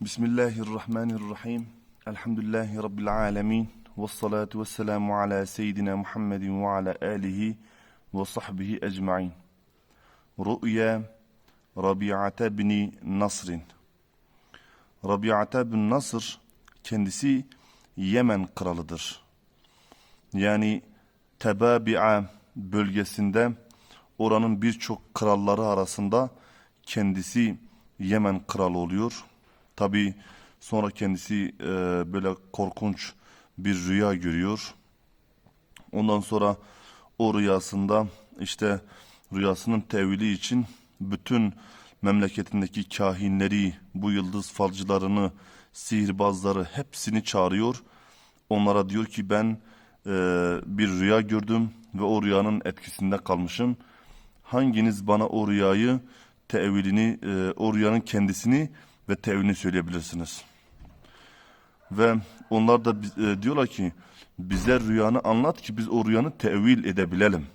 Bismillahirrahmanirrahim. Elhamdülillahi Rabbil alemin. Ve salatu ve selamu ala seyyidina Muhammedin ve ala alihi ve sahbihi ecma'in. Rü'ya Rabi'ate bin Nasr'in. Rabi'ate bin Nasr kendisi Yemen kralıdır. Yani Tebabi'a bölgesinde oranın birçok kralları arasında kendisi Yemen kralı oluyor. Tabi sonra kendisi e, böyle korkunç bir rüya görüyor. Ondan sonra o rüyasında işte rüyasının tevili için bütün memleketindeki kahinleri, bu yıldız falcılarını, sihirbazları hepsini çağırıyor. Onlara diyor ki ben e, bir rüya gördüm ve o rüyanın etkisinde kalmışım. Hanginiz bana o rüyayı, tevilini, e, o rüyanın kendisini ve tevilini söyleyebilirsiniz. Ve onlar da e, diyorlar ki bize rüyanı anlat ki biz o rüyanı tevil edebilelim.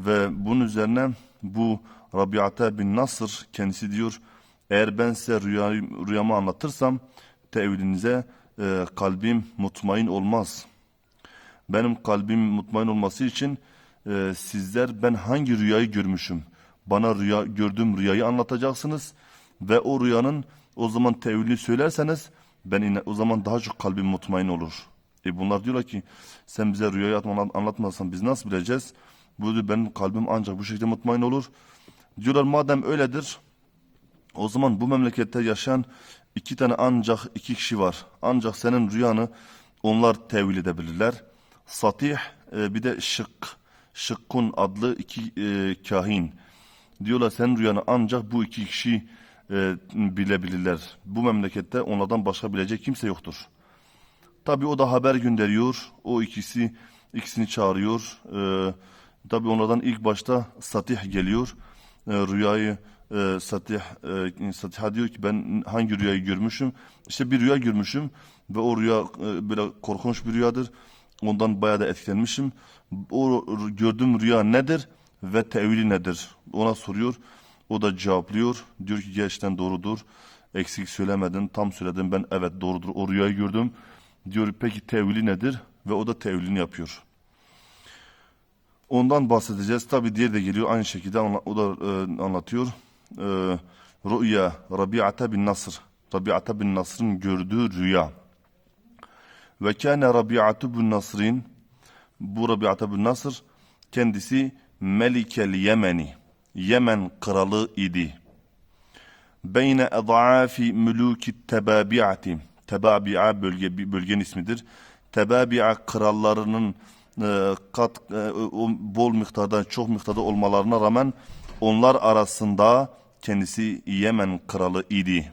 Ve bunun üzerine bu Rabiata bin Nasır kendisi diyor eğer ben size rüyayı, rüyamı anlatırsam tevilinize e, kalbim mutmain olmaz. Benim kalbim mutmain olması için e, sizler ben hangi rüyayı görmüşüm bana rüya gördüğüm rüyayı anlatacaksınız ve o rüyanın o zaman tevilini söylerseniz ben yine o zaman daha çok kalbim mutmain olur. E bunlar diyorlar ki sen bize rüyayı anlatmazsan biz nasıl bileceğiz? Bu diyor, benim kalbim ancak bu şekilde mutmain olur. Diyorlar madem öyledir o zaman bu memlekette yaşayan iki tane ancak iki kişi var. Ancak senin rüyanı onlar tevil edebilirler. Satih e, bir de Şık. Şıkkun adlı iki e, kahin. Diyorlar senin rüyanı ancak bu iki kişi e, bilebilirler. Bu memlekette onlardan başka bilecek kimse yoktur. Tabi o da haber gönderiyor. O ikisi ikisini çağırıyor. E, Tabi onlardan ilk başta Satih geliyor. E, rüyayı e, Satih, e, Satih'a diyor ki ben hangi rüyayı görmüşüm? İşte bir rüya görmüşüm ve o rüya e, böyle korkunç bir rüyadır. Ondan bayağı da etkilenmişim. O gördüğüm rüya nedir ve tevili nedir? Ona soruyor. O da cevaplıyor. Diyor ki gerçekten doğrudur. Eksik söylemedin, tam söyledin. Ben evet doğrudur. O rüyayı gördüm. Diyor peki tevili nedir? Ve o da tevilini yapıyor. Ondan bahsedeceğiz. Tabi diğer de geliyor aynı şekilde o da e, anlatıyor. E, Rüya Rabi'ate bin Nasr. Rabi'ate bin Nasr'ın gördüğü rüya. Ve kâne Rabi'atu bin Nasr'in bu Rabi'ate bin Nasr kendisi Melikel Yemeni. Yemen kralı idi. Beyne ed'afi mülûki tebabi'ati. Tebabi'a bölge, bölgenin ismidir. Tebabi'a krallarının e, kat e, bol miktarda çok miktarda olmalarına rağmen onlar arasında kendisi Yemen kralı idi.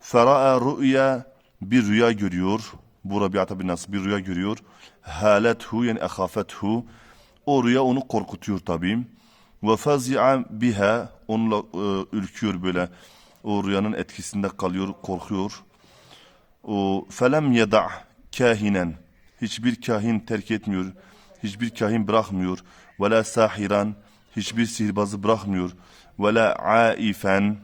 Fera'a rüya bir rüya görüyor. Bu Rabiata bin Nas bir rüya görüyor. Halethu yani ehafethu. O rüya onu korkutuyor tabii. Ve fazi'a biha onunla e, ürküyor böyle. O rüyanın etkisinde kalıyor, korkuyor. O felem yeda kahinen hiçbir kahin terk etmiyor. Hiçbir kahin bırakmıyor. Ve la sahiran hiçbir sihirbazı bırakmıyor. Ve la aifen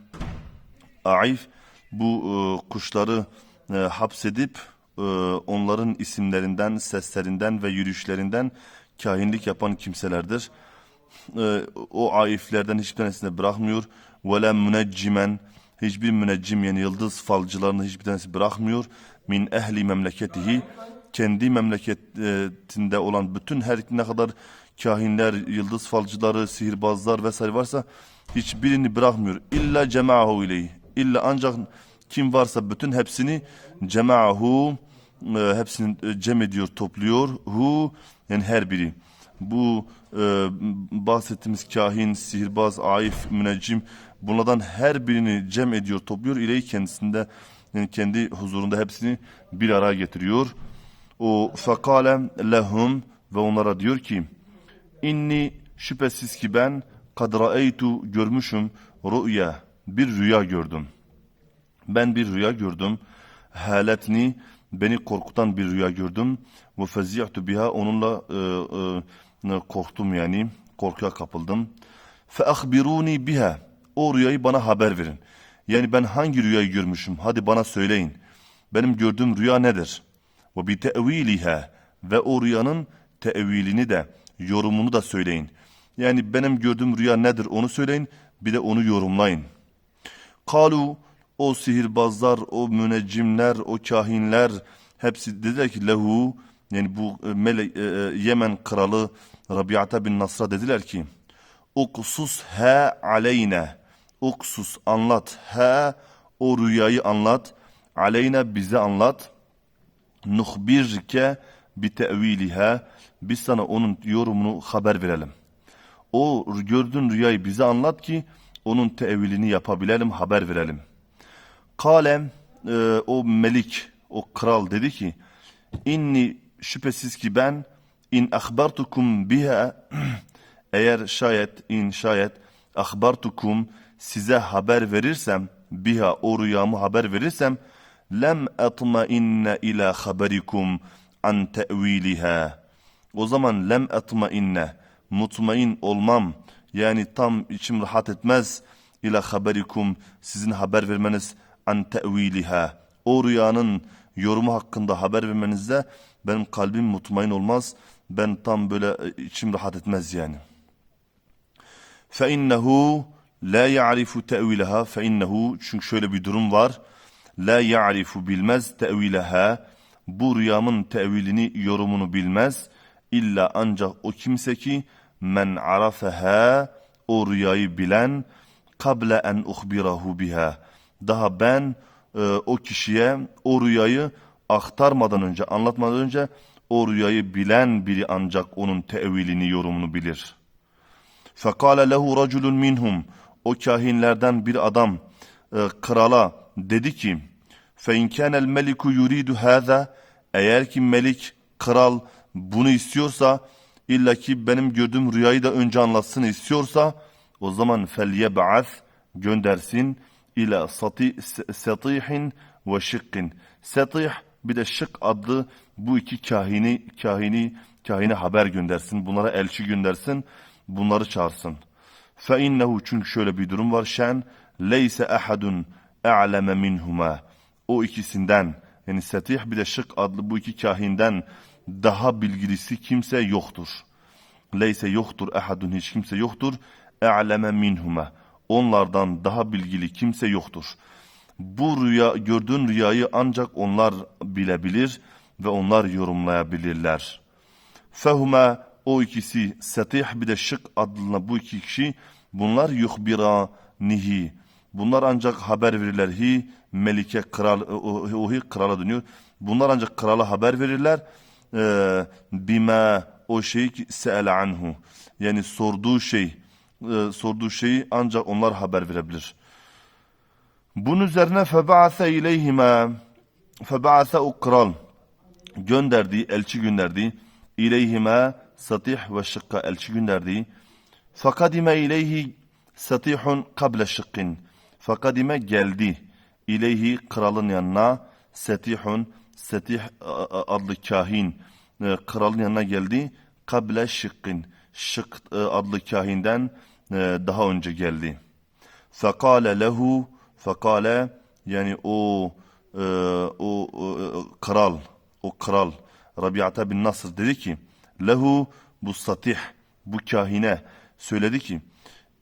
aif bu e, kuşları e, hapsedip e, onların isimlerinden, seslerinden ve yürüyüşlerinden kahinlik yapan kimselerdir. E, o aiflerden hiçbir tanesini bırakmıyor. Ve la müneccimen hiçbir müneccim yani yıldız falcılarını hiçbir tanesi bırakmıyor. Min ehli memleketihi kendi memleketinde olan bütün her ne kadar kahinler, yıldız falcıları, sihirbazlar vesaire varsa hiçbirini bırakmıyor. İlla cema'hu ileyhi. İlla ancak kim varsa bütün hepsini cema'hu e, hepsini e, cem ediyor, topluyor. Hu yani her biri. Bu e, bahsettiğimiz kahin, sihirbaz, aif, müneccim bunlardan her birini cem ediyor, topluyor. İleyi kendisinde yani kendi huzurunda hepsini bir araya getiriyor. O fekale lehum ve onlara diyor ki inni şüphesiz ki ben kad ra'eytu görmüşüm rüya bir rüya gördüm. Ben bir rüya gördüm. Haletni beni korkutan bir rüya gördüm. Ve fezi'tu biha onunla e, e, korktum yani korkuya kapıldım. Fe ahbiruni biha o rüyayı bana haber verin. Yani ben hangi rüyayı görmüşüm? Hadi bana söyleyin. Benim gördüğüm rüya nedir? Ve bi te'viliha ve o rüyanın tevilini de yorumunu da söyleyin. Yani benim gördüğüm rüya nedir onu söyleyin bir de onu yorumlayın. Kalu o sihirbazlar, o müneccimler, o kahinler hepsi dediler ki lehu yani bu e, mele, e, e, Yemen kralı Rabiata bin Nasr'a dediler ki uksus he aleyne uksus anlat he o rüyayı anlat aleyne bize anlat nuhbirke bi teviliha biz sana onun yorumunu haber verelim. O gördüğün rüyayı bize anlat ki onun tevilini yapabilelim, haber verelim. Kale e, o melik, o kral dedi ki inni şüphesiz ki ben in ahbartukum biha eğer şayet in şayet ahbartukum size haber verirsem biha o rüyamı haber verirsem lem etma inne ila haberikum an te'viliha. O zaman lem etma inne mutmain olmam yani tam içim rahat etmez ila haberikum sizin haber vermeniz an te'viliha. O rüyanın yorumu hakkında haber vermenizde benim kalbim mutmain olmaz ben tam böyle e, içim rahat etmez yani فَاِنَّهُ la ya'rifu te'vilaha فَاِنَّهُ çünkü şöyle bir durum var la ya'rifu bilmez te'vilaha bu rüyamın tevilini yorumunu bilmez illa ancak o kimse ki men arafeha o rüyayı bilen kable en uhbirahu biha daha ben e, o kişiye o rüyayı aktarmadan önce anlatmadan önce o rüyayı bilen biri ancak onun tevilini yorumunu bilir. Fekale lehu raculun minhum. O kahinlerden bir adam e, krala dedi ki in kana'l meliku yuridu hâzâ. Eğer ki melik kral bunu istiyorsa illa ki benim gördüğüm rüyayı da önce anlatsın istiyorsa o zaman felyeb'ath göndersin ila sati, satihin ve şıkkin. Satih bir de şık adlı bu iki kahini kahini kahine haber göndersin. Bunlara elçi göndersin. Bunları çağırsın. Fe innehu çünkü şöyle bir durum var. Şen leyse ahadun a'leme minhuma. O ikisinden yani Setih bir de Şık adlı bu iki kahinden daha bilgilisi kimse yoktur. Leyse yoktur ahadun hiç kimse yoktur. E'leme minhuma. Onlardan daha bilgili kimse yoktur. Bu rüya gördüğün rüyayı ancak onlar bilebilir ve onlar yorumlayabilirler. Fehuma o ikisi Setih bir de Şık adlı bu iki kişi bunlar yuhbiranihi. Bunlar ancak haber verirler hi melike kral o, o hi krala dönüyor. Bunlar ancak krala haber verirler. Ee, bima o şey ki anhu. Yani sorduğu şey e, sorduğu şeyi ancak onlar haber verebilir. Bunun üzerine feba'ase ileyhime feba'ase o kral gönderdi, elçi gönderdi. İleyhime satih ve şıkka elçi gönderdi. Fakadime ileyhi satihun kable şıkkin. Fakadime geldi. İleyhi kralın yanına setihun setih adlı kahin e, kralın yanına geldi. Kable şıkkin. Şık e, adlı kahinden daha önce geldi. Fekale lehu fekale yani o o, o kral o kral Rabiata bin Nasr dedi ki lehu bu satih bu kahine söyledi ki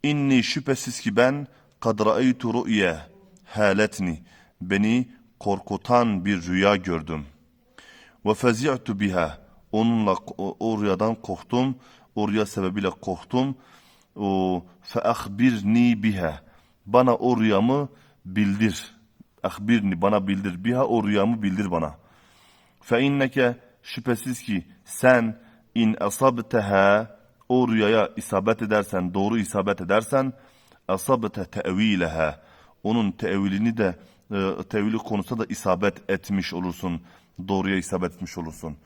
inni şüphesiz ki ben kad ra'aytu ru'ye haletni beni korkutan bir rüya gördüm. Ve fezi'tu biha onunla o, o rüyadan korktum. O rüya sebebiyle korktum. O fe ahbirni biha bana o rüyamı bildir. Ahbirni bana bildir. Biha o rüyamı bildir bana. Fe inneke şüphesiz ki sen in asabteha o rüyaya isabet edersen, doğru isabet edersen asabete tevileha onun tevilini de e, tevili konusunda da isabet etmiş olursun. Doğruya isabet etmiş olursun.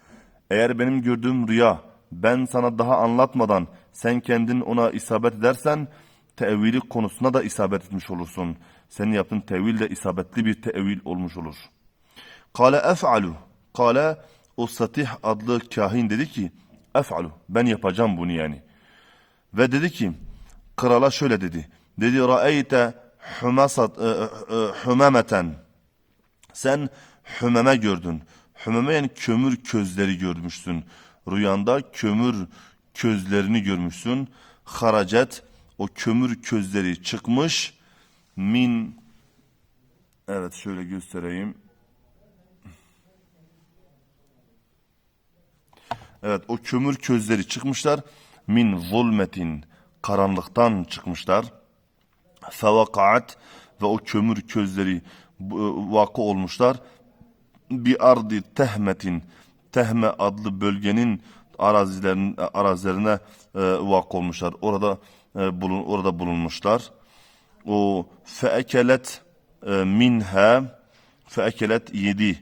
Eğer benim gördüğüm rüya ben sana daha anlatmadan sen kendin ona isabet edersen tevili konusuna da isabet etmiş olursun. Senin yaptığın tevil de isabetli bir tevil olmuş olur. Kale ef'alu. Kale o Satih adlı kahin dedi ki ef'alu ben yapacağım bunu yani. Ve dedi ki krala şöyle dedi. Dedi ra'eyte Hümasat, e, e, hümemeten. Sen hümeme gördün. Hümeme yani kömür közleri görmüşsün. Rüyanda kömür közlerini görmüşsün. Haracet o kömür közleri çıkmış. Min Evet şöyle göstereyim. Evet o kömür közleri çıkmışlar. Min zulmetin karanlıktan çıkmışlar. Fevakaat ve o kömür közleri bu- vakı olmuşlar. Bir ardi tehmetin Tehme adlı bölgenin arazilerin arazilerine e, vakı olmuşlar. Orada e, bulun orada bulunmuşlar. O feekelet e, minha feekelet yedi.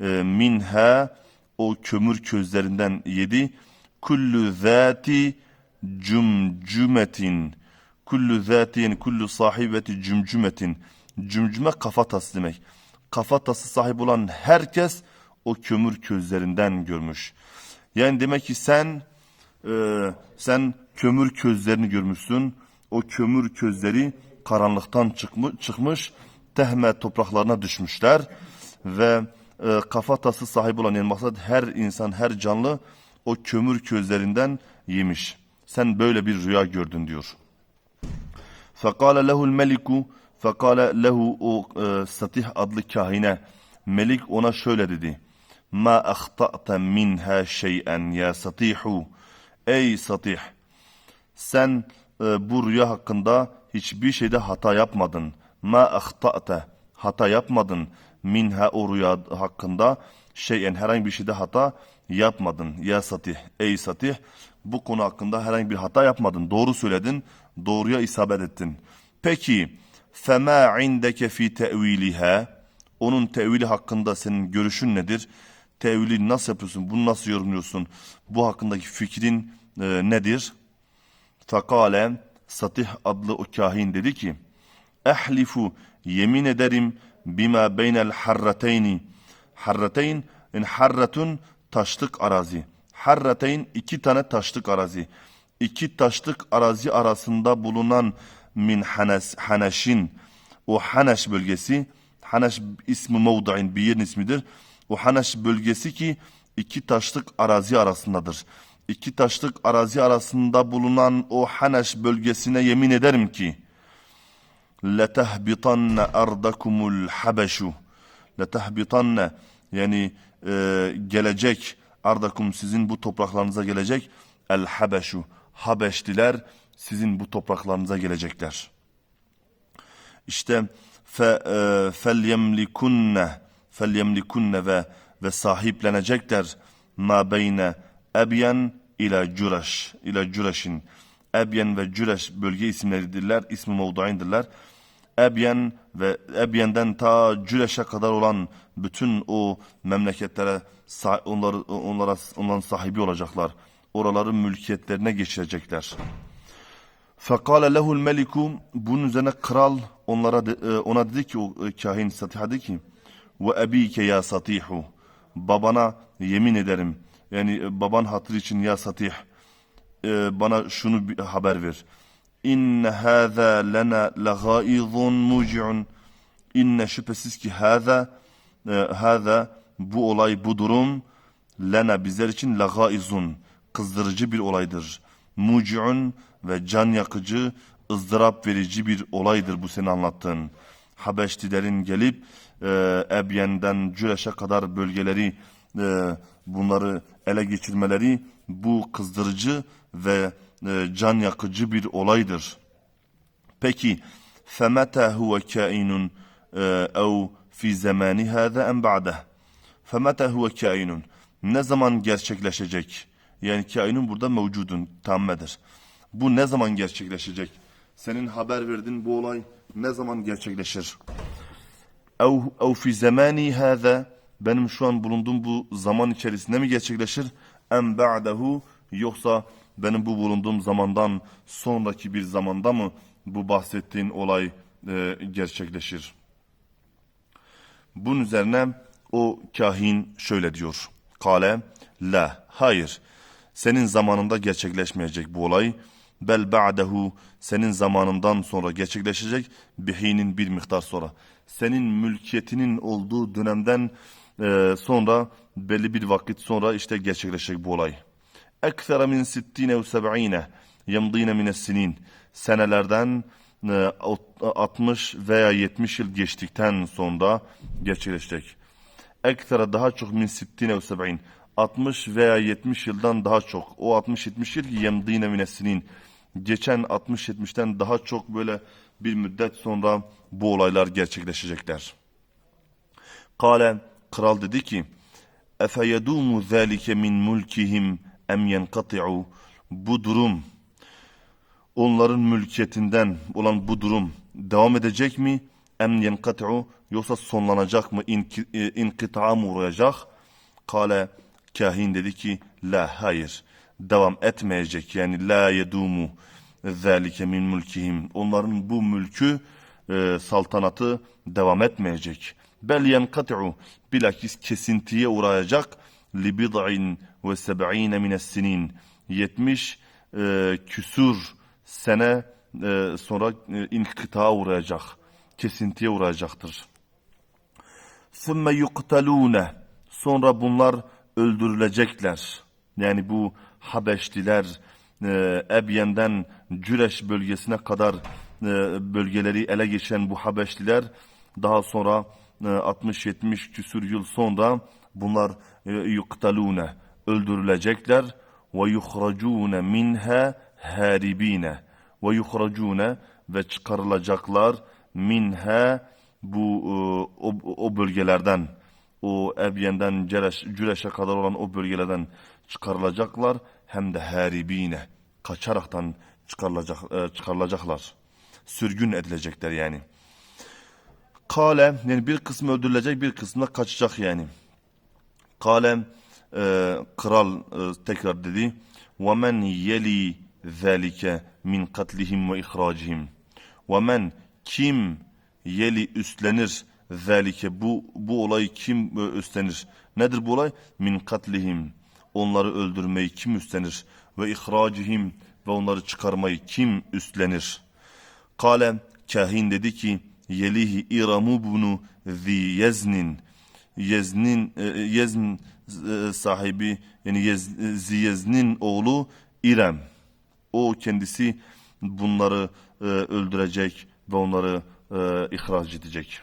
E, minha o kömür közlerinden yedi. Kullu zati cümcümetin. Kullu zati yani kullu sahibeti cümcümetin. Cümcüme kafatası demek. Kafatası sahip olan herkes o kömür közlerinden görmüş yani demek ki sen e, sen kömür közlerini görmüşsün o kömür közleri karanlıktan çıkmış, çıkmış tehme topraklarına düşmüşler ve e, kafatası sahibi olan yani maksat her insan her canlı o kömür közlerinden yemiş. Sen böyle bir rüya gördün diyor. فَقَالَ لَهُ الْمَلِكُ فَقَالَ lehu o e, Satih adlı kahine Melik ona şöyle dedi. Ma ahta'ta minha şey'en ya Satihu. Ey Satih sen e, bu rüya hakkında hiçbir şeyde hata yapmadın. Ma ahta'ta hata yapmadın. Minha o rüya hakkında şeyen herhangi bir şeyde hata yapmadın. Ya Satih ey Satih bu konu hakkında herhangi bir hata yapmadın. Doğru söyledin. Doğruya isabet ettin. Peki fema indeke fi te'viliha onun tevili hakkında senin görüşün nedir? Tevili nasıl yapıyorsun? Bunu nasıl yorumluyorsun? Bu hakkındaki fikrin e, nedir? Fakale Satih adlı o kahin dedi ki Ehlifu yemin ederim bima beynel harrateyni Harrateyn yani harratun taşlık arazi. Harrateyn iki tane taşlık arazi. İki taşlık arazi arasında bulunan min hanes, haneşin o Haneş bölgesi Haneş ismi mevdain bir yerin ismidir. O Haneş bölgesi ki iki taşlık arazi arasındadır. İki taşlık arazi arasında bulunan o Haneş bölgesine yemin ederim ki لَتَهْبِطَنَّ أَرْضَكُمُ الْحَبَشُ لَتَهْبِطَنَّ yani e, gelecek ardakum sizin bu topraklarınıza gelecek el habeşu Habeşliler sizin bu topraklarınıza gelecekler. İşte fe e, felyemlikunne felyemlikunne ve ve sahiplenecekler ma beyne ebyen ila cüreş ila cüreşin ebyen ve cüreş bölge isimleridirler ismi mevduindirler Ebyen ve Ebyen'den ta Cüleş'e kadar olan bütün o memleketlere onları onlara onların sahibi olacaklar. Oraların mülkiyetlerine geçirecekler. Fekale lehul meliku bunun üzerine kral onlara e, ona dedi ki o e, kahin Satih'a dedi ki ve ebike ya Satihu babana yemin ederim yani baban hatır için ya Satih e, bana şunu bir haber ver. İnne hâzâ lena legâizun muci'un. İnne şüphesiz ki hâzâ, e, hâzâ bu olay, bu durum lena bizler için legâizun. Kızdırıcı bir olaydır. Muci'un ve can yakıcı, ızdırap verici bir olaydır bu senin anlattığın. Habeşlilerin gelip e, Ebyen'den Cüreş'e kadar bölgeleri e, bunları ele geçirmeleri bu kızdırıcı ve e, can yakıcı bir olaydır. Peki فَمَتَى هُوَ كَائِنٌ اَوْ فِي زَمَانِ هَذَا اَنْ بَعْدَهِ فَمَتَى هُوَ كَائِنٌ Ne zaman gerçekleşecek? Yani kainun burada mevcudun, tammedir. Bu ne zaman gerçekleşecek? Senin haber verdiğin bu olay ne zaman gerçekleşir? ev, ev fi zamani hâzâ benim şu an bulunduğum bu zaman içerisinde mi gerçekleşir? En ba'dehu yoksa benim bu bulunduğum zamandan sonraki bir zamanda mı bu bahsettiğin olay e, gerçekleşir? Bunun üzerine o kahin şöyle diyor. Kale la hayır senin zamanında gerçekleşmeyecek bu olay. Bel ba'dehu senin zamanından sonra gerçekleşecek bihinin bir miktar sonra. Senin mülkiyetinin olduğu dönemden e, sonra belli bir vakit sonra işte gerçekleşecek bu olay. Ekthera min sittine ve seb'ine yemdine mines sinin senelerden e, 60 veya 70 yıl geçtikten sonra gerçekleşecek. Ekthera daha çok min sittine ve seb'in 60 veya 70 yıldan daha çok. O 60-70 yıl ki yemdine minesinin. Geçen 60-70'ten daha çok böyle bir müddet sonra bu olaylar gerçekleşecekler. Kale, kral dedi ki, Efe yedumu zâlike min mulkihim em yenkati'u. Bu durum, onların mülkiyetinden olan bu durum devam edecek mi? Em yenkati'u yoksa sonlanacak mı? İnki, e, inkıta'a mı uğrayacak? Kale, kahin dedi ki, la hayır, devam etmeyecek. Yani la yedumu zelike min mulkihim. Onların bu mülkü e, saltanatı devam etmeyecek. Bel yenkati'u bilakis kesintiye uğrayacak li bid'in ve seb'ine mines sinin. 70 e, küsur sene e, sonra e, inkıtağa uğrayacak. Kesintiye uğrayacaktır. Sümme yuktalune. Sonra bunlar öldürülecekler. Yani bu Habeşliler e, Ebyen'den Cüreş bölgesine kadar e, bölgeleri ele geçiren bu Habeşliler daha sonra e, 60-70 küsür yıl sonra bunlar e, yuktalune öldürülecekler. Ve yuhracune minha haribine ve yuhracune ve çıkarılacaklar minha bu e, o, o bölgelerden o Ebyen'den Cüreş'e kadar olan o bölgelerden çıkarılacaklar hem de haribine kaçaraktan çıkarılacak, e, çıkarılacaklar. Sürgün edilecekler yani. Kale yani bir kısmı öldürülecek bir kısmı da kaçacak yani. Kale e, kral e, tekrar dedi. وَمَنْ يَلِي ذَٰلِكَ مِنْ قَتْلِهِمْ وَاِخْرَاجِهِمْ وَمَنْ kim yeli üstlenir zalike bu bu olayı kim e, üstlenir? Nedir bu olay? Min katlihim. Onları öldürmeyi kim üstlenir? Ve ihracihim ve onları çıkarmayı kim üstlenir? Kale kahin dedi ki yelihi iramu bunu zi yeznin Yeznin e, Yezn e, sahibi yani Yez, Ziyez'nin oğlu İrem. O kendisi bunları e, öldürecek ve onları e, ihraç edecek.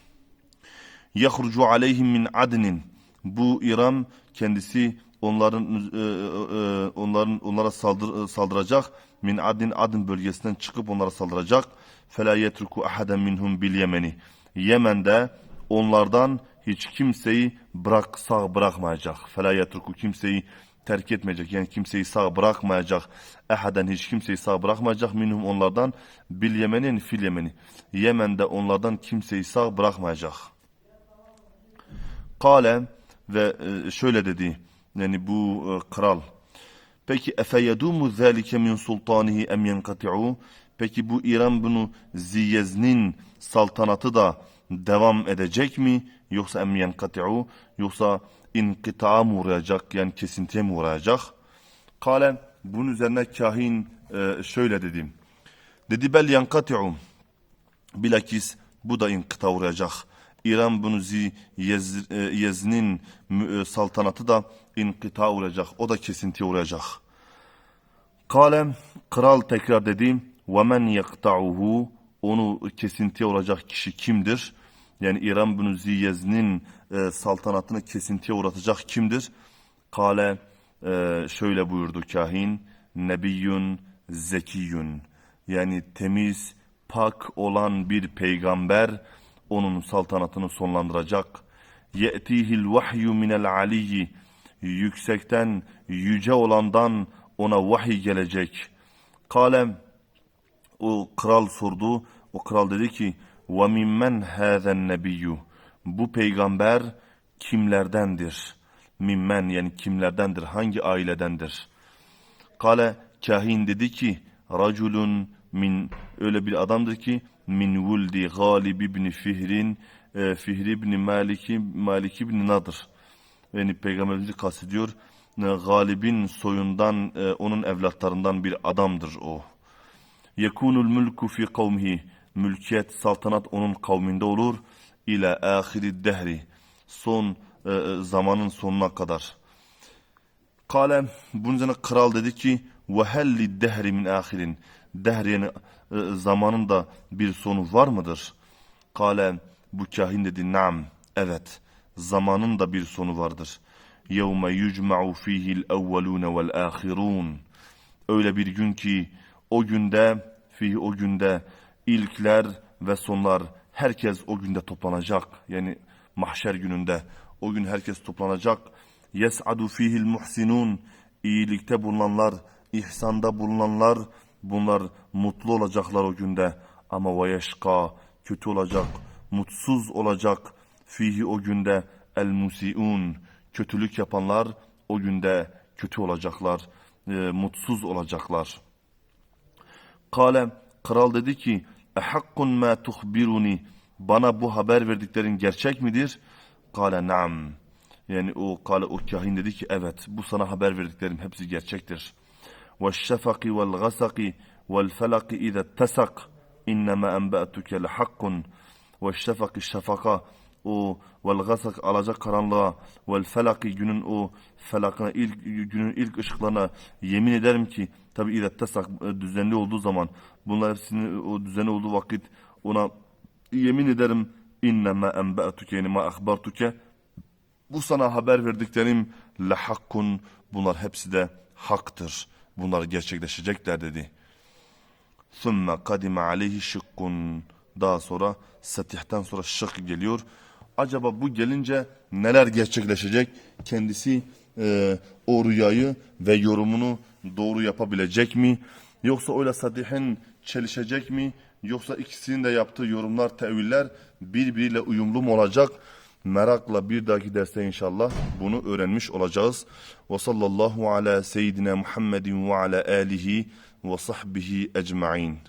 Yahrucu aleyhim min adnin. Bu İram kendisi onların e, e, onların onlara saldır, saldıracak. Min adin adın bölgesinden çıkıp onlara saldıracak. Fela yetruku ahaden minhum bil Yemeni. Yemen'de onlardan hiç kimseyi bırak sağ bırakmayacak. Fela yetruku kimseyi terk etmeyecek. Yani kimseyi sağ bırakmayacak. Ehaden hiç kimseyi sağ bırakmayacak. Minhum onlardan bil Yemen'in fil Yemeni. Yemen'de onlardan kimseyi sağ bırakmayacak. Kale ve e, şöyle dedi. Yani bu e, kral. Peki efe yedumu zâlike min sultanihi em yenkati'u? Peki bu İran bunu Ziyez'nin saltanatı da devam edecek mi? Yoksa em yenkati'u? Yoksa inkıta'a mı uğrayacak? Yani kesintiye mi uğrayacak? Kale bunun üzerine kahin e, şöyle dedi. Dedi bel yenkati'u. Bilakis bu da inkıta uğrayacak. İran bunu Yez, e, Yezn'in e, saltanatı da inkıta uğrayacak. O da kesintiye uğrayacak. Kalem kral tekrar dediğim ve men yakta'uhu onu kesintiye olacak kişi kimdir? Yani İran bunu Ziyez'nin e, saltanatını kesintiye uğratacak kimdir? Kale e, şöyle buyurdu kahin nebiyyun zekiyun yani temiz pak olan bir peygamber onun saltanatını sonlandıracak. Ye'tihil vahyu minel aliyyi. Yüksekten, yüce olandan ona vahiy gelecek. Kalem o kral sordu. O kral dedi ki: "Ve mimmen hâzen nebiyyu?" Bu peygamber kimlerdendir? Mimmen yani kimlerdendir? Hangi ailedendir? Kale kahin dedi ki: "Raculun min öyle bir adamdır ki min vuldi Galib ibn Fihrin e, Fihr ibn Malik Malik ibn Nadır." Yani peygamberimizi kastediyor. E, Galib'in soyundan e, onun evlatlarından bir adamdır o. Yekunul mulku fi kavmihi. Mülkiyet, saltanat onun kavminde olur. İle ahiri dehri. Son e, e, zamanın sonuna kadar. Kale bunun kral dedi ki ve helli dehri min ahirin. Dehr yani e, zamanın da bir sonu var mıdır? Kale bu kahin dedi naam evet zamanın da bir sonu vardır. Yevme yucma'u fihil evvelune vel ahirun. Öyle bir gün ki o günde fihi o günde ilkler ve sonlar herkes o günde toplanacak. Yani mahşer gününde o gün herkes toplanacak. Yes'adu fihil muhsinun. İyilikte bulunanlar, ihsanda bulunanlar bunlar mutlu olacaklar o günde. Ama ve kötü olacak, mutsuz olacak. Fihi o günde el musiun. Kötülük yapanlar o günde kötü olacaklar, e, mutsuz olacaklar. Kale kral dedi ki ehakkun ma tuhbiruni bana bu haber verdiklerin gerçek midir? Kale naam. Yani o kale o kahin dedi ki evet bu sana haber verdiklerim hepsi gerçektir. Vel felaki ize tesak innema enbe'tuke lehakkun ve şefaki şefaka o vel gasak alacak karanlığa. vel felaki günün o felakına ilk günün ilk ışıklarına. Yemin ederim ki tabi ize tesak e, düzenli olduğu zaman. Bunlar hepsinin o düzenli olduğu vakit ona yemin ederim innema enbe'tuke yani ma ahbartuke bu sana haber verdiklerim lehakkun bunlar hepsi de haktır. Bunlar gerçekleşecekler dedi. Sümme kadime aleyhi şıkkun. Daha sonra setihten sonra şık geliyor. Acaba bu gelince neler gerçekleşecek? Kendisi e, o rüyayı ve yorumunu doğru yapabilecek mi? Yoksa öyle satihin çelişecek mi? Yoksa ikisinin de yaptığı yorumlar, teviller birbiriyle uyumlu mu olacak? Merakla bir dahaki derste inşallah bunu öğrenmiş olacağız. Ve sallallahu ala seyyidina Muhammedin ve ala alihi ve sahbihi ecma'in.